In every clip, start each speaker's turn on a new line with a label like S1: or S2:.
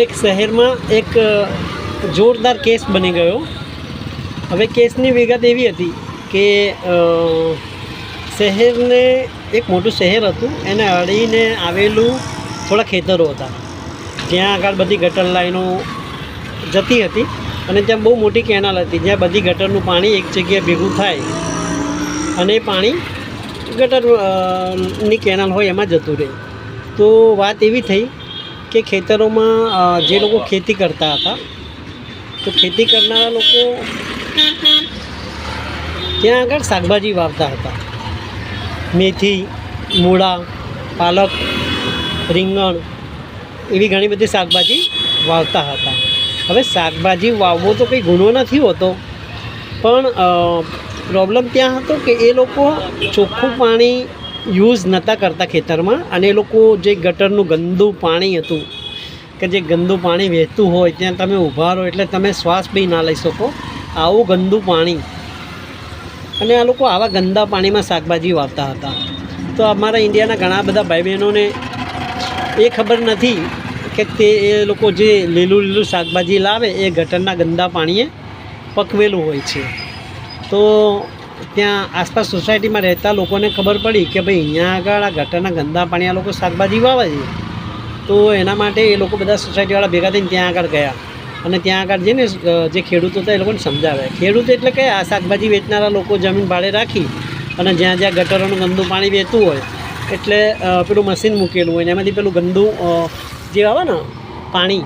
S1: એક શહેરમાં એક જોરદાર કેસ બની ગયો. હવે કેસની વિગત એવી હતી કે શહેરને એક મોટું શહેર હતું, એને અડીને આવેલું થોડા ખેતરો હતા. જ્યાં આગળ બધી ગટર લાઈનો જતી હતી અને ત્યાં બહુ મોટી કેનાલ હતી, જ્યાં બધી ગટરનું પાણી એક જગ્યાએ ભેગું થાય અને એ પાણી ગટરની કેનાલ હોય એમાં જતું રહે. તો વાત એવી થઈ કે ખેતરોમાં જે લોકો ખેતી કરતા હતા, તો ખેતી કરનારા લોકો ત્યાં આગળ શાકભાજી વાવતા હતા. મેથી, મૂળા, પાલક, રીંગણ એવી ઘણી બધી શાકભાજી વાવતા હતા. હવે શાકભાજી વાવવો તો કંઈ ગુનો નથી હોતો, પણ પ્રોબ્લેમ ત્યાં હતો કે એ લોકો ચોખ્ખું પાણી યુઝ નહોતા કરતા ખેતરમાં અને એ લોકો જે ગટરનું ગંદુ પાણી હતું, કે જે ગંદુ પાણી વહેતું હોય, ત્યાં તમે ઊભા રહો એટલે તમે શ્વાસ બી ના લઈ શકો. આવું ગંદુ પાણી. અને આ લોકો આવા ગંદા પાણીમાં શાકભાજી વાવતા હતા. તો અમારા ઇન્ડિયાના ઘણા બધા ભાઈ બહેનોને એ ખબર નથી કે તે એ લોકો જે લીલું લીલું શાકભાજી લાવે, એ ગટરના ગંદા પાણીએ પકવેલું હોય છે. તો ત્યાં આસપાસ સોસાયટીમાં રહેતા લોકોને ખબર પડી કે ભાઈ, અહીંયા આગળ આ ગટરના ગંદા પાણી આ લોકો શાકભાજી વાવે છે. તો એના માટે એ લોકો બધા સોસાયટીવાળા ભેગા થઈને ત્યાં આગળ ગયા. અને ત્યાં આગળ જઈને જે ખેડૂતો હતા એ લોકોને સમજાવે ખેડૂત એટલે કે આ શાકભાજી વેચનારા લોકો જમીન ભાડે રાખી અને જ્યાં જ્યાં ગટરોનું ગંદુ પાણી વહેતું હોય, એટલે પેલું મશીન મૂકેલું હોય એમાંથી પેલું ગંદુ જે આવે ને પાણી,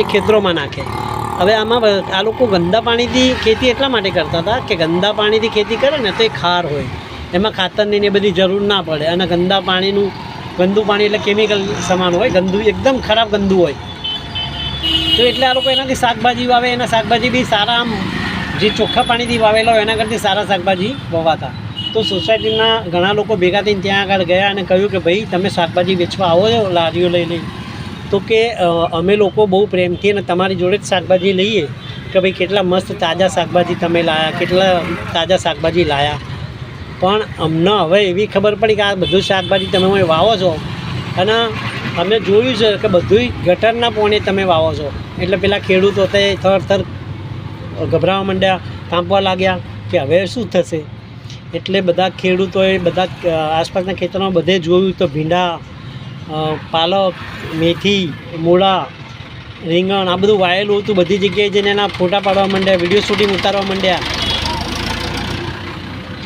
S1: એ ખેતરોમાં નાખે. હવે આમાં આ લોકો ગંદા પાણીથી ખેતી એટલા માટે કરતા હતા કે ગંદા પાણીથી ખેતી કરે ને તો એ ખાર હોય. એમાં ખાતરની ને બધી જરૂર ના પડે અને ગંદા પાણીનું, ગંદુ પાણી એટલે કેમિકલ સમાન હોય, ગંદુ એકદમ ખરાબ ગંદુ હોય. તો એટલે આ લોકો એનાથી શાકભાજી વાવે, એના શાકભાજી બી સારા આમ, જે ચોખ્ખા પાણીથી વાવેલા હોય એના કરતી સારા શાકભાજી વવાતા. તો સોસાયટીના ઘણા લોકો ભેગા થઈને ત્યાં આગળ ગયા અને કહ્યું કે ભાઈ તમે શાકભાજી વેચવા આવો છો, લારીઓ લઈ લઈ. તો કે અમે લોકો બહુ પ્રેમથી અને તમારી જોડે જ શાકભાજી લઈએ કે ભાઈ કેટલા મસ્ત તાજા શાકભાજી તમે લાયા, કેટલા તાજા શાકભાજી લાયા. પણ અમને હવે એવી ખબર પડી કે આ બધું શાકભાજી તમે વાવો છો. અને અમે જોયું છે કે બધુંય ગટરના પોણે તમે વાવો છો. એટલે પેલા ખેડૂતો તે થર થર ગભરાવા માંડ્યા કાંપવા લાગ્યા કે હવે શું થશે? એટલે બધા ખેડૂતોએ બધા આસપાસના ખેતરોમાં બધે જોયું તો ભીંડા પાલક, મેથી, મૂળા, રીંગણ, આ બધું વાયેલું હતું બધી જગ્યાએ જઈને એના ફોટા પાડવા માંડ્યા વીડિયો શૂટિંગ ઉતારવા માંડ્યા.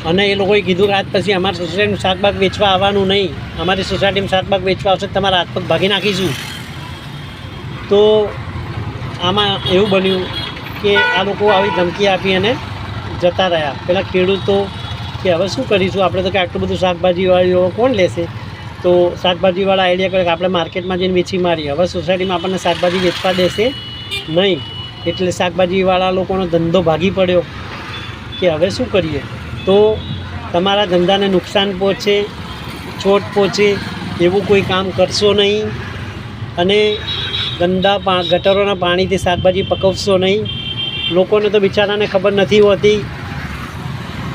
S1: અને એ લોકોએ કીધું કે આજ પછી અમારી સોસાયટીમાં શાકભાગ વેચવા આવવાનું નહીં. અમારી સોસાયટીમાં શાકભાગ વેચવા આવશે તમારા હાથ પગ ભાગી નાખીશું. તો આમાં એવું બન્યું કે આ લોકો આવી ધમકી આપી અને જતા રહ્યા. પેલા ખેડૂતો કે હવે શું કરીશું? આપણે તો કે આટલું બધું શાકભાજીવાળીઓ કોણ લેશે? તો શાકભાજીવાળા આઈડિયા કરે કે આપણે માર્કેટમાં જઈને વેચી મારીએ. હવે સોસાયટીમાં આપણને શાકભાજી વેચવા દેશે નહીં. એટલે શાકભાજીવાળા લોકોનો ધંધો ભાગી પડ્યો કે હવે શું કરીએ? તો તમારા ધંધાને નુકસાન પહોંચે, ચોટ પહોંચે, એવું કોઈ કામ કરશો નહીં. અને ગંદા પા, ગટરોના પાણીથી શાકભાજી પકવશો નહીં. લોકોને તો બિચારાને ખબર નથી હોતી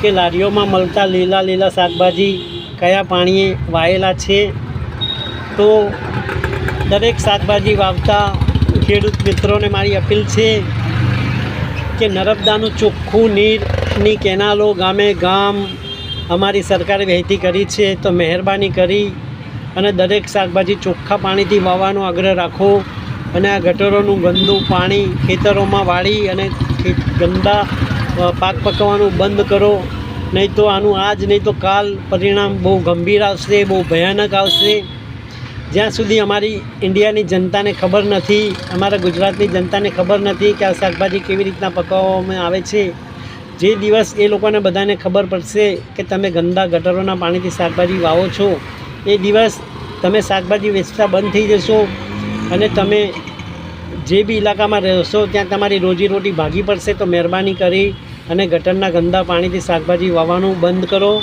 S1: કે લારીઓમાં મળતા લીલા લીલા શાકભાજી કયા પાણીએ વાયેલા છે? તો દરેક શાકભાજી વાવતા ખેડૂત મિત્રોને મારી અપીલ છે કે નર્મદાનું ચોખ્ખું નીરની કેનાલો ગામે ગામ અમારી સરકારે વહેતી કરી છે. તો મહેરબાની કરી અને દરેક શાકભાજી ચોખ્ખા પાણીથી વાવવાનો આગ્રહ રાખો અને આ ગટરોનું ગંદુ પાણી ખેતરોમાં વાળી અને ગંદા પાક પકવવાનું બંધ કરો. નહીં તો આનું આજ, નહીં તો કાલ પરિણામ બહુ ગંભીર આવશે, બહુ ભયાનક આવશે. જ્યાં સુધી અમારી ઇન્ડિયાની જનતાને ખબર નથી, અમારા ગુજરાતની જનતાને ખબર નથી કે આ શાકભાજી કેવી રીતના પકાવવામાં આવે છે. જે દિવસ એ લોકોને બધાને ખબર પડશે કે તમે ગંદા ગટરોના પાણીથી શાકભાજી વાવો છો. એ દિવસ તમે શાકભાજી વેચતા બંધ થઈ જશો અને તમે જે બી ઇલાકામાં રહેશો, ત્યાં તમારી રોજીરોટી ભાગી પડશે. તો મહેરબાની કરી અને ગટરના ગંદા પાણીથી શાકભાજી વાવવાનું બંધ કરો.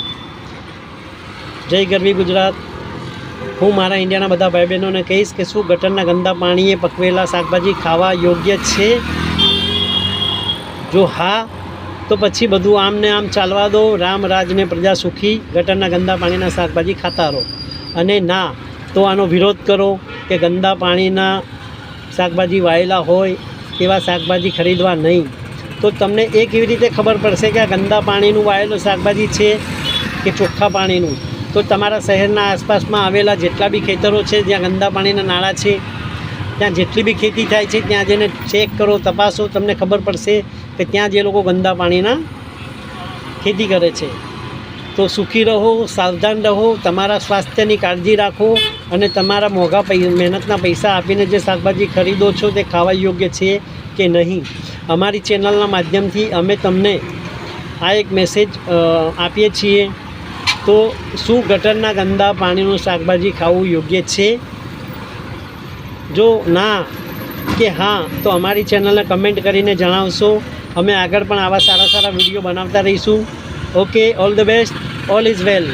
S1: જય ગરવી ગુજરાત. હું મારા ઇન્ડિયાના બધા ભાઈ બહેનોને કહીશ કે શું ગટરના ગંદા પાણીએ પકવેલા શાકભાજી ખાવા યોગ્ય છે? જો હા, તો પછી બધું આમ ને આમ ચાલવા દો. રામ રાજને પ્રજા સુખી. ગટરના ગંદા પાણીના શાકભાજી ખાતા રહો. અને ના, તો આનો વિરોધ કરો કે ગંદા પાણીના શાકભાજી વાયેલા હોય એવા શાકભાજી ખરીદવા નહીં. તો તમને એ કેવી રીતે ખબર પડશે કે આ ગંદા પાણીનું વાયેલું શાકભાજી છે કે ચોખ્ખા પાણીનું? તો તમારા શહેરના આસપાસમાં આવેલા જેટલા બી ખેતરો છે, જ્યાં ગંદા પાણીના નાળા છે, ત્યાં જેટલી બી ખેતી થાય છે, ત્યાં જઈને ચેક કરો, તપાસો, તમને ખબર પડશે કે ત્યાં જે લોકો ગંદા પાણીના ખેતી કરે છે. તો સુખી રહો, સાવધાન રહો, તમારા સ્વાસ્થ્યની કાળજી રાખો અને તમારા મોંઘા મહેનતના પૈસા આપીને જે શાકભાજી ખરીદો છો તે ખાવા યોગ્ય છે કે નહીં? અમારી ચેનલના માધ્યમથી અમે તમને આ એક મેસેજ આપીએ છીએ. તો શું ગટરના ગંદા પાણીનું શાકભાજી ખાવું યોગ્ય છે? જો ના, કે હા, તો અમારી ચેનલને કમેન્ટ કરીને જણાવશો. અમે આગળ પણ આવા સારા સારા વીડિયો બનાવતા રહીશું. Okay all the best all is well